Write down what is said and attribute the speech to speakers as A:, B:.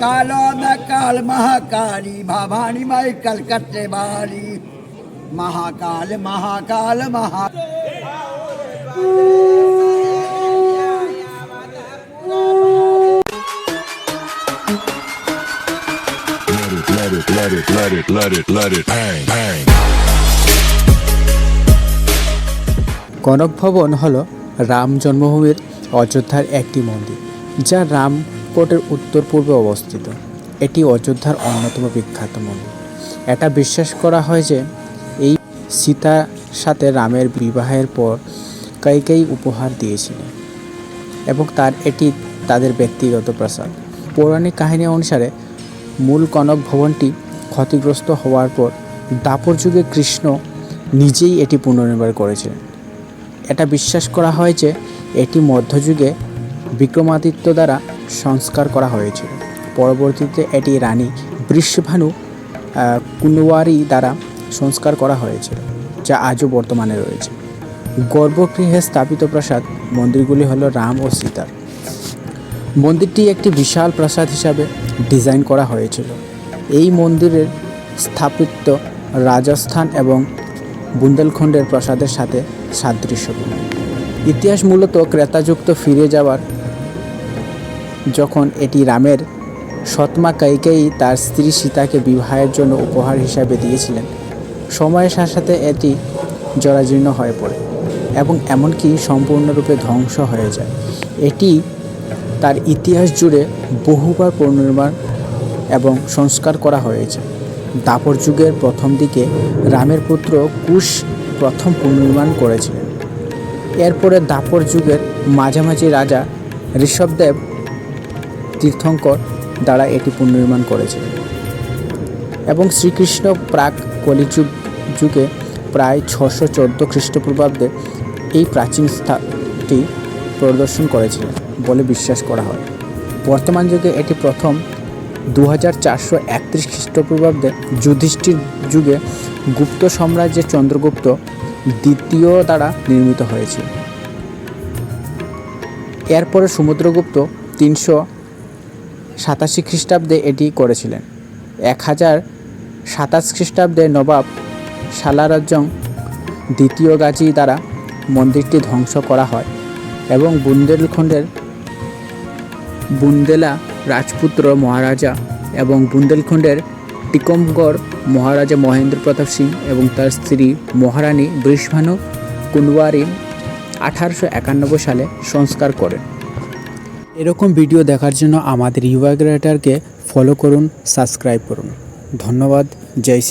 A: कालो न काल महाकाली भवानी माई कलकत्ते वाली महाकाल महाकाल महा
B: Let it, let it, let it, let it, let it, bang, bang.
C: Kanak ভবন হল রাম জন্মভূমির অযোধ্যার একটি মন্দির যা রামকোটের উত্তর পূর্বে অবস্থিত। এটি অযোধ্যার অন্যতম বিখ্যাত মন্দির। এটা বিশ্বাস করা হয় যে এই সীতার সাথে রামের বিবাহের পর কাইকেই উপহার দিয়েছিলেন এবং তার এটি তাদের ব্যক্তিগত প্রাসাদ। পৌরাণিক কাহিনী অনুসারে মূল কনক ভবনটি ক্ষতিগ্রস্ত হওয়ার পর দাপর যুগে কৃষ্ণ নিজেই এটি পুনর্নির্মাণ করেছিলেন। এটা বিশ্বাস করা হয় যে এটি মধ্যযুগে বিক্রমাদিত্য দ্বারা সংস্কার করা হয়েছিল পরবর্তীতে এটি রানী বৃষভানু কুনওয়ারি দ্বারা সংস্কার করা হয়েছিল, যা আজও বর্তমানে রয়েছে। গর্ভগৃহে স্থাপিত প্রাসাদ মন্দিরগুলি হল রাম ও সীতার। মন্দিরটি একটি বিশাল প্রাসাদ হিসাবে ডিজাইন করা হয়েছিল। এই মন্দিরের স্থাপিত্ব রাজস্থান এবং বুন্দেলখণ্ডের প্রাসাদের সাথে সাদৃশ্যপূর্ণ ইতিহাস মূলত ক্রেতাযুক্ত ফিরে যাওয়ার যখন এটি রামের সৎমা কাইকেই তার স্ত্রী সীতাকে বিবাহের জন্য উপহার হিসাবে দিয়েছিলেন, সময়ের সাথে সাথে এটি জরাজীর্ণ হয়ে পড়ে এবং এমনকি সম্পূর্ণরূপে ধ্বংস হয়ে যায়। এটি তার ইতিহাস জুড়ে বহুবার পুনর্নির্মাণ এবং সংস্কার করা হয়েছে। দাপর যুগের প্রথম দিকে রামের পুত্র কুশ প্রথম পুনর্নির্মাণ করেছিলেন। এরপরে দাপর যুগের মাঝামাঝি রাজা ঋষভদেব তীর্থঙ্কর দ্বারা এটি পুনর্নির্মাণ করেছিলেন এবং শ্রীকৃষ্ণ প্রাক কলিযুগ, যুগে প্রায় ছশো চোদ্দ খ্রিস্টপূর্বাব্দে এই প্রাচীন স্থানটি প্রদর্শন করেছিলেন বলে বিশ্বাস করা হয়। বর্তমান যুগে এটি প্রথম দু হাজার চারশো একত্রিশ খ্রিস্টপূর্বাব্দে যুধিষ্ঠির যুগে গুপ্ত সাম্রাজ্যের চন্দ্রগুপ্ত দ্বিতীয় দ্বারা নির্মিত হয়েছিল। এরপরে সমুদ্রগুপ্ত তিনশো সাতাশি খ্রিস্টাব্দে এটি করেছিলেন। এক হাজার সাতাশ খ্রিস্টাব্দে নবাব সালারাজ্জং দ্বিতীয় গাজী দ্বারা মন্দিরটি ধ্বংস করা হয় এবং বুন্দেলখণ্ডের বুন্দেলা রাজপুত্র মহারাজা এবং বুন্দেলখণ্ডের টিকমগড় মহারাজা মহেন্দ্র প্রতাপ সিং এবং তার স্ত্রী মহারানী বৃষভানু কুনওয়ারি আঠারোশো একানব্বই সালে সংস্কার করেন। এরকম ভিডিও দেখার জন্য আমাদের ইউবাগ্রেটারকে ফলো করুন সাবস্ক্রাইব করুন। ধন্যবাদ জয়